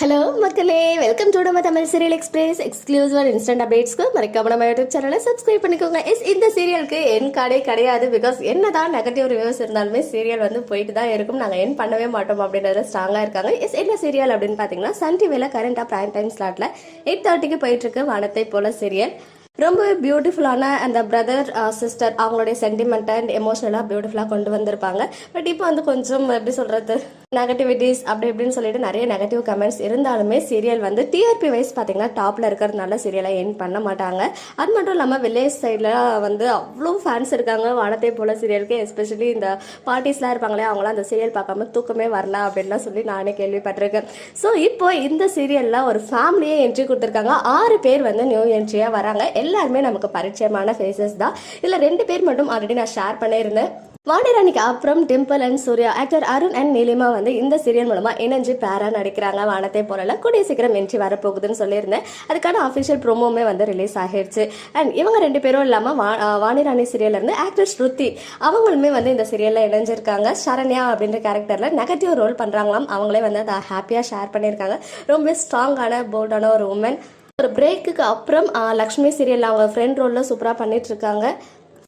Hello மக்களே. Welcome to நம்ம Tamil serial express exclusive instant அப்டேட்ஸ்க்கு மறக்காம நம்ம யூடியூப் சேனலை சப்ஸ்கிரைப் பண்ணிக்கோங்க. எஸ் இந்த சீரியலுக்கு என் கடை கிடையாது பிகாஸ் என்னதான் நெகட்டிவ் ரிவ்யூஸ் இருந்தாலுமே சீரியல் வந்து போயிட்டு தான் இருக்கும். நாங்கள் என் பண்ணவே மாட்டோம் அப்படின்றத ஸ்ட்ராங்காக இருக்காங்க. எஸ் என்ன சீரியல் அப்படின்னு பார்த்தீங்கன்னா சன் டிவியில் கரண்டாக பிரைம் டைம் ஸ்லாட்டில் எயிட் தேர்ட்டிக்கு போயிட்டு இருக்கு வானத்தை போல சீரியல் ரொம்ப பியூட்டிஃபுல்லான அந்த பிரதர் சிஸ்டர் uh, அவங்களுடைய சென்டிமெண்ட் அண்ட் எமோஷனலாக பியூட்டிஃபுல்லாக கொண்டு வந்திருப்பாங்க. பட் இப்போ வந்து கொஞ்சம் எப்படி சொல்கிறது நெகட்டிவிட்டிஸ் அப்படி இப்படின்னு சொல்லிட்டு நிறைய நெகட்டிவ் கமெண்ட்ஸ் இருந்தாலுமே சீரியல் வந்து டிஆர்பி வைஸ் பார்த்தீங்கன்னா டாப்பில் இருக்கிறதுனால சீரியலை என் பண்ண மாட்டாங்க. அது மட்டும் இல்லாமல் வில்லேஜ் சைடில் வந்து அவ்வளோ ஃபேன்ஸ் இருக்காங்க. வானத்தை போல சீரியலுக்கு எஸ்பெஷலி இந்த பார்ட்டிஸ்லாம் இருப்பாங்களே அவங்களாம் அந்த சீரியல் பார்க்காம தூக்கமே வரல அப்படின்லாம் சொல்லி நானே கேள்விப்பட்டிருக்கேன். ஸோ இப்போ இந்த சீரியலில் ஒரு ஃபேமிலியே என்ட்ரி கொடுத்துருக்காங்க. ஆறு பேர் வந்து நியூ என்ட்ரியாக வராங்க. எல்லாருமே நமக்கு பரிச்சயமான ஃபேஸஸ் தான். இதில் ரெண்டு பேர் மட்டும் ஆல்ரெடி நான் ஷேர் பண்ணியிருந்தேன். வாணிராணிக்கு அப்புறம் Dimple and Surya actor Arun and Neelima வந்து இந்த சீரியல் மூலமா இணைஞ்சு பேரா நடிக்கிறாங்க. வானத்தை போல கூடிய சீக்கிரம் என்ட்ரி வரப்போகுதுன்னு சொல்லியிருந்தேன். அதுக்கான அஃபிஷியல் ப்ரோமோமே வந்து ரிலீஸ் ஆகிடுச்சு அண்ட் இவங்க ரெண்டு பேரும் இல்லாமல் வா வாணிராணி சீரியல்ல இருந்து ஆக்டர் ஸ்ருதி அவங்களுமே வந்து இந்த சீரியல்ல இணைஞ்சிருக்காங்க. சரண்யா அப்படின்ற கேரக்டர்ல நெகட்டிவ் ரோல் பண்றாங்களாம். அவங்களே வந்து அதை ஹாப்பியாக ஷேர் பண்ணியிருக்காங்க. ரொம்ப ஸ்ட்ராங்கான போல்டான ஒரு உமன் ஒரு பிரேக்குக்கு அப்புறம் லக்ஷ்மி சீரியல் அவங்க ஃப்ரெண்ட் ரோலில் சூப்பராக பண்ணிட்டு இருக்காங்க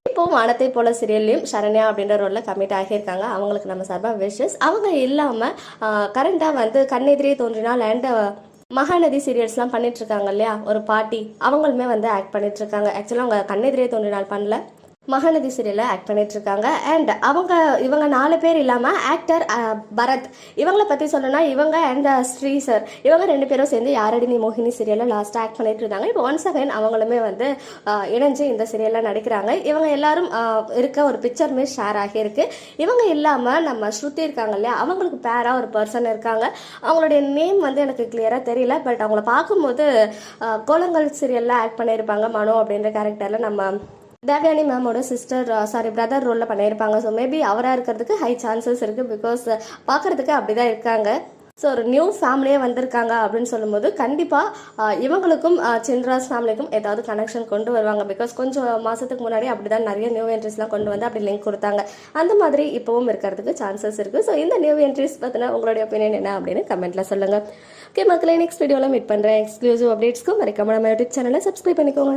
இப்போ வானத்தை போல சீரியல்லையும் சரண்யா அப்படின்ற ரோலில் கமிட் ஆகியிருக்காங்க. அவங்களுக்கு நம்ம சார்பாக விஷஸ் அவங்க இல்லாமல் கரண்டாக வந்து கண்ணெதிரே தோன்றினால் அண்ட் மகாநதி சீரியல்ஸ்லாம் பண்ணிட்டு இருக்காங்க இல்லையா? ஒரு பாட்டி அவங்களுமே வந்து ஆக்ட் பண்ணிட்டு இருக்காங்க ஆக்சுவலாக அவங்க கண்ணெதிரே தோன்றினால் பண்ணல. மகாநதி சீரியலில் ஆக்ட் பண்ணிட்டு இருக்காங்க அண்ட் அவங்க இவங்க நாலு பேர் இல்லாமல் ஆக்டர் பரத் இவங்கள பற்றி சொல்லணும்னா இவங்க அண்ட் ஸ்ரீ சார் இவங்க ரெண்டு பேரும் சேர்ந்து யாரடி நீ மோகினி சீரியலில் லாஸ்ட்டாக ஆக்ட் பண்ணிட்டு இருந்தாங்க இப்போ ஒன்ஸ் அகைன் அவங்களுமே வந்து இணைஞ்சு இந்த சீரியலில் நடிக்கிறாங்க. இவங்க எல்லாரும் இருக்க ஒரு பிக்சருமே ஷேர் ஆகியிருக்கு. இவங்க இல்லாமல் நம்ம ஸ்ருதி இருக்காங்க இல்லையா? அவங்களுக்கு பேராக ஒரு பர்சன் இருக்காங்க. அவங்களுடைய நேம் வந்து எனக்கு கிளியராக தெரியல. பட் அவங்கள பார்க்கும்போது கோலங்கள் சீரியலில் ஆக்ட் பண்ணியிருப்பாங்க மனோ அப்படின்ற கேரக்டரில் நம்ம தேவயானி மேமோட சிஸ்டர் சாரி பிரதர் ரோலில் பண்ணியிருப்பாங்க. ஸோ மேபி அவராக இருக்கிறதுக்கு ஹை சான்சஸ் இருக்குது பிகாஸ் பார்க்குறதுக்கு அப்படி தான் இருக்காங்க. ஸோ ஒரு நியூ ஃபேமிலியே வந்திருக்காங்க அப்படின்னு சொல்லும்போது கண்டிப்பாக இவங்களுக்கும் சின்ராஸ் ஃபேமிலிக்கும் ஏதாவது கனெக்ஷன் கொண்டு வருவாங்க. பிகாஸ் கொஞ்சம் மாதத்துக்கு முன்னாடி அப்படி தான் நிறைய நியூ என்ட்ரிஸ்லாம் கொண்டு வந்து அப்படி லிங்க் கொடுத்தாங்க. அந்த மாதிரி இப்போவும் இருக்கிறதுக்கு சான்சஸ் இருக்குது ஸோ இந்த நியூ என்ட்ரிஸ் பற்றின உங்களுடைய ஒப்பீனியன் என்ன அப்படின்னு கமெண்ட்டில் சொல்லுங்கள் ஓகே மக்களை நெக்ஸ்ட் வீடியோவில் மீட் பண்ணுறேன் எக்ஸ்க்ளூசிவ் அப்டேட்ஸ்க்கும் மறக்காம நம்ம யூடியூப் சேனலை சப்ஸ்கிரைப் பண்ணிக்கோங்க.